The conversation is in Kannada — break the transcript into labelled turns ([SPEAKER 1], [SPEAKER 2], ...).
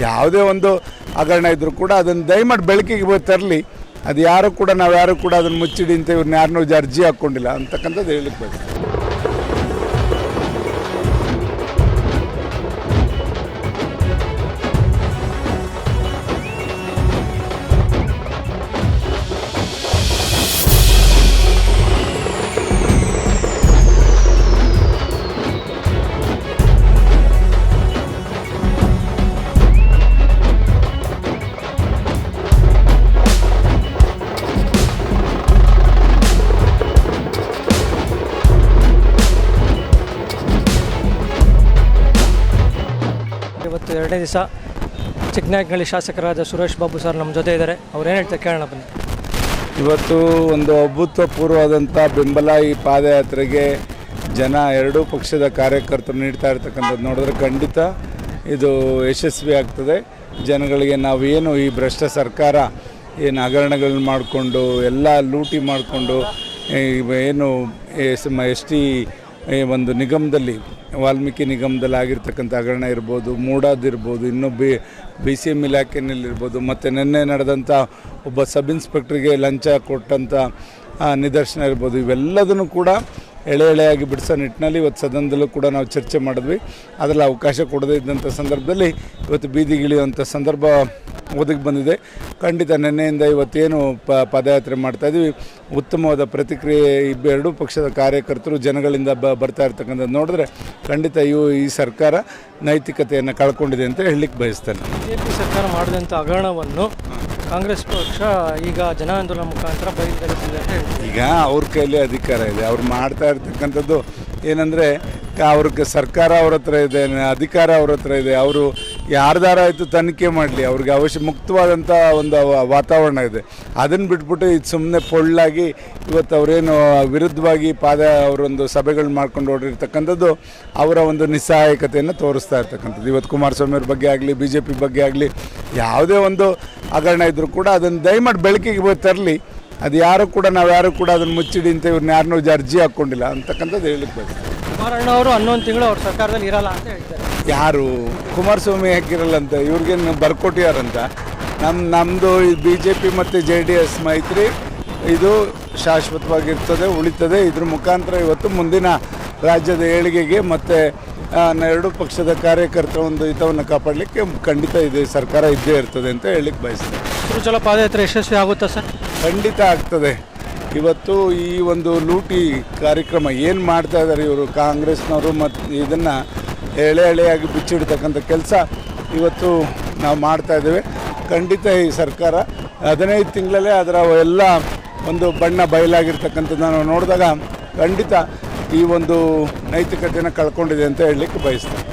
[SPEAKER 1] ಯಾವುದೇ ಒಂದು ಹಗರಣ ಇದ್ದರೂ ಕೂಡ ಅದನ್ನು ದಯಮಾಡಿ ಬೆಳಕಿಗೆ ತರಲಿ. ಅದು ಯಾರು ಕೂಡ ನಾವು ಯಾರು ಕೂಡ ಅದನ್ನು ಮುಚ್ಚಿಡಿ ಅಂತ ಇವ್ರನ್ನ ಯಾರನ್ನೂ ಅರ್ಜಿ ಹಾಕ್ಕೊಂಡಿಲ್ಲ ಅಂತಕ್ಕಂಥದ್ದು ಹೇಳಿಕ್ಕೆ ಬಯಸ್ತೀನಿ.
[SPEAKER 2] ಇವತ್ತು ಎರಡನೇ ದಿವಸ ಚಿಕ್ಕನಾಯಕನಹಳ್ಳಿ ಶಾಸಕರಾದ ಸುರೇಶ್ ಬಾಬು ಸರ್ ನಮ್ಮ ಜೊತೆ ಇದ್ದಾರೆ. ಅವ್ರು ಏನು ಹೇಳ್ತಾರೆ ಕೇಳೋಣ ಬನ್ನಿ.
[SPEAKER 1] ಇವತ್ತು ಒಂದು ಅಭೂತಪೂರ್ವವಾದಂಥ ಬೆಂಬಲ ಈ ಪಾದಯಾತ್ರೆಗೆ ಜನ ಎರಡೂ ಪಕ್ಷದ ಕಾರ್ಯಕರ್ತರು ನೀಡ್ತಾ ಇರ್ತಕ್ಕಂಥದ್ದು ನೋಡಿದ್ರೆ ಖಂಡಿತ ಇದು ಯಶಸ್ವಿ ಆಗ್ತದೆ. ಜನಗಳಿಗೆ ನಾವೇನು ಈ ಭ್ರಷ್ಟ ಸರ್ಕಾರ ಏನು ಹಗರಣಗಳನ್ನ ಮಾಡಿಕೊಂಡು ಎಲ್ಲ ಲೂಟಿ ಮಾಡಿಕೊಂಡು ಏನು ಎಸ್ ಟಿ ಒಂದು ನಿಗಮದಲ್ಲಿ ವಾಲ್ಮೀಕಿ ನಿಗಮದಲ್ಲಿ ಆಗಿರ್ತಕ್ಕಂಥ ಹಗರಣ ಇರ್ಬೋದು ಮೂಡಾದಿರ್ಬೋದು ಇನ್ನೂ ಬಿ ಬಿ ಸಿ ಎಂ ಇಲಾಖೆಯಲ್ಲಿರ್ಬೋದು ಮತ್ತು ನಿನ್ನೆ ನಡೆದಂಥ ಒಬ್ಬ ಸಬ್ ಇನ್ಸ್ಪೆಕ್ಟ್ರಿಗೆ ಲಂಚ ಕೊಟ್ಟಂಥ ನಿದರ್ಶನ ಇರ್ಬೋದು, ಇವೆಲ್ಲದನ್ನು ಕೂಡ ಎಳೆ ಎಳೆಯಾಗಿ ಬಿಡಿಸೋ ನಿಟ್ಟಿನಲ್ಲಿ ಇವತ್ತು ಸದನದಲ್ಲೂ ಕೂಡ ನಾವು ಚರ್ಚೆ ಮಾಡಿದ್ವಿ. ಅದರಲ್ಲಿ ಅವಕಾಶ ಕೊಡದೇ ಇದ್ದಂಥ ಸಂದರ್ಭದಲ್ಲಿ ಇವತ್ತು ಬೀದಿಗಿಳಿಯುವಂಥ ಸಂದರ್ಭ ಒದಗಿ ಬಂದಿದೆ. ಖಂಡಿತ ನಿನ್ನೆಯಿಂದ ಇವತ್ತೇನು ಪ ಪದಯಾತ್ರೆ ಮಾಡ್ತಾ ಇದ್ದೀವಿ ಉತ್ತಮವಾದ ಪ್ರತಿಕ್ರಿಯೆ ಇಬ್ಬೆರಡೂ ಪಕ್ಷದ ಕಾರ್ಯಕರ್ತರು ಜನಗಳಿಂದ ಬ ಬರ್ತಾ ಇರ್ತಕ್ಕಂಥದ್ದು ನೋಡಿದ್ರೆ ಖಂಡಿತ ಇವು ಈ ಸರ್ಕಾರ ನೈತಿಕತೆಯನ್ನು ಕಳ್ಕೊಂಡಿದೆ ಅಂತ ಹೇಳಲಿಕ್ಕೆ ಬಯಸ್ತೇನೆ.
[SPEAKER 2] ಬಿ ಜೆ ಸರ್ಕಾರ ಮಾಡಿದಂಥ ಹಗರಣವನ್ನು ಕಾಂಗ್ರೆಸ್ ಪಕ್ಷ ಈಗ ಜನ ಆಂದೋಲನ ಮುಖಾಂತರ ಅಂತ
[SPEAKER 1] ಈಗ ಅವ್ರ ಕೈಯಲ್ಲಿ ಅಧಿಕಾರ ಇದೆ. ಅವ್ರು ಮಾಡ್ತಾ ಇರ್ತಕ್ಕಂಥದ್ದು ಏನಂದರೆ ಅವ್ರಿಗೆ ಸರ್ಕಾರ ಅವ್ರ ಹತ್ರ ಇದೆ ಅಧಿಕಾರ ಅವ್ರ ಹತ್ರ ಇದೆ. ಅವರು ಯಾರ್ದಾರ ಆಯಿತು ತನಿಖೆ ಮಾಡಲಿ. ಅವ್ರಿಗೆ ಅವಶ್ಯ ಮುಕ್ತವಾದಂಥ ಒಂದು ವಾತಾವರಣ ಇದೆ. ಅದನ್ನು ಬಿಟ್ಬಿಟ್ಟು ಇದು ಸುಮ್ಮನೆ ಪೊಳ್ಳಾಗಿ ಇವತ್ತು ಅವರೇನು ವಿರುದ್ಧವಾಗಿ ಪಾದ ಅವರೊಂದು ಸಭೆಗಳು ಮಾಡ್ಕೊಂಡು ಓಡಿರ್ತಕ್ಕಂಥದ್ದು ಅವರ ಒಂದು ನಿಸ್ಸಹಾಯಕತೆಯನ್ನು ತೋರಿಸ್ತಾ ಇರ್ತಕ್ಕಂಥದ್ದು. ಇವತ್ತು ಕುಮಾರಸ್ವಾಮಿ ಅವ್ರ ಬಗ್ಗೆ ಆಗಲಿ ಬಿ ಜೆ ಪಿ ಬಗ್ಗೆ ಆಗಲಿ, ಯಾವುದೇ ಒಂದು ಹಗರಣ ಇದ್ದರೂ ಕೂಡ ಅದನ್ನು ದಯಮಾಡಿ ಬೆಳಕಿಗೆ ತರಲಿ. ಅದು ಯಾರು ಕೂಡ ನಾವು ಯಾರು ಕೂಡ ಅದನ್ನು ಮುಚ್ಚಿಡಿ ಅಂತ ಇವ್ರನ್ನ ಯಾರನ್ನೂ ಅರ್ಜಿ ಹಾಕ್ಕೊಂಡಿಲ್ಲ ಅಂತಕ್ಕಂಥದ್ದು ಹೇಳಿಕ್ಕೆ ಬೇಕು
[SPEAKER 2] ಕುಮಾರಣ್ಣ ಅವರು ಹನ್ನೊಂದು ತಿಂಗಳು ಅವ್ರ ಸರ್ಕಾರದಲ್ಲಿ ಇರಲ್ಲ ಅಂತ ಹೇಳ್ತಾರೆ.
[SPEAKER 1] ಯಾರು? ಕುಮಾರಸ್ವಾಮಿ ಹಾಕಿರಲ್ಲ ಅಂತ ಇವ್ರಿಗೇನು ಬರ್ಕೊಟ್ಟಿಯಾರಂತ ನಮ್ಮ ನಮ್ಮದು ಬಿ ಜೆ ಪಿ ಮತ್ತು ಜೆ ಡಿ ಎಸ್ ಮೈತ್ರಿ ಇದು ಶಾಶ್ವತವಾಗಿರ್ತದೆ ಉಳಿತದೆ. ಇದ್ರ ಮುಖಾಂತರ ಇವತ್ತು ಮುಂದಿನ ರಾಜ್ಯದ ಏಳಿಗೆಗೆ ಮತ್ತು ಎರಡು ಪಕ್ಷದ ಕಾರ್ಯಕರ್ತರ ಒಂದು ಹಿತವನ್ನು ಕಾಪಾಡಲಿಕ್ಕೆ ಖಂಡಿತ ಇದೆ ಸರ್ಕಾರ ಇದ್ದೇ ಇರ್ತದೆ ಅಂತ ಹೇಳಿಕ್ಕೆ ಬಯಸ್ತೇನೆ.
[SPEAKER 2] ಪಾದಯಾತ್ರೆ ಯಶಸ್ವಿ ಆಗುತ್ತಾ ಸರ್?
[SPEAKER 1] ಖಂಡಿತ ಆಗ್ತದೆ. ಇವತ್ತು ಈ ಒಂದು ಲೂಟಿ ಕಾರ್ಯಕ್ರಮ ಏನು ಮಾಡ್ತಾ ಇದ್ದಾರೆ ಇವರು ಕಾಂಗ್ರೆಸ್ನವರು ಮತ್ತು ಇದನ್ನು ಎಳೆ ಎಳೆಯಾಗಿ ಬಿಚ್ಚಿಡ್ತಕ್ಕಂಥ ಕೆಲಸ ಇವತ್ತು ನಾವು ಮಾಡ್ತಾ ಇದ್ದೇವೆ. ಖಂಡಿತ ಈ ಸರ್ಕಾರ ಹದಿನೈದು ತಿಂಗಳಲ್ಲೇ ಅದರ ಎಲ್ಲ ಒಂದು ಬಣ್ಣ ಬಯಲಾಗಿರ್ತಕ್ಕಂಥದ್ದು ನಾವು ನೋಡಿದಾಗ ಖಂಡಿತ ಈ ಒಂದು ನೈತಿಕತೆಯನ್ನು ಕಳ್ಕೊಂಡಿದೆ ಅಂತ ಹೇಳಲಿಕ್ಕೆ ಬಯಸ್ತೇನೆ.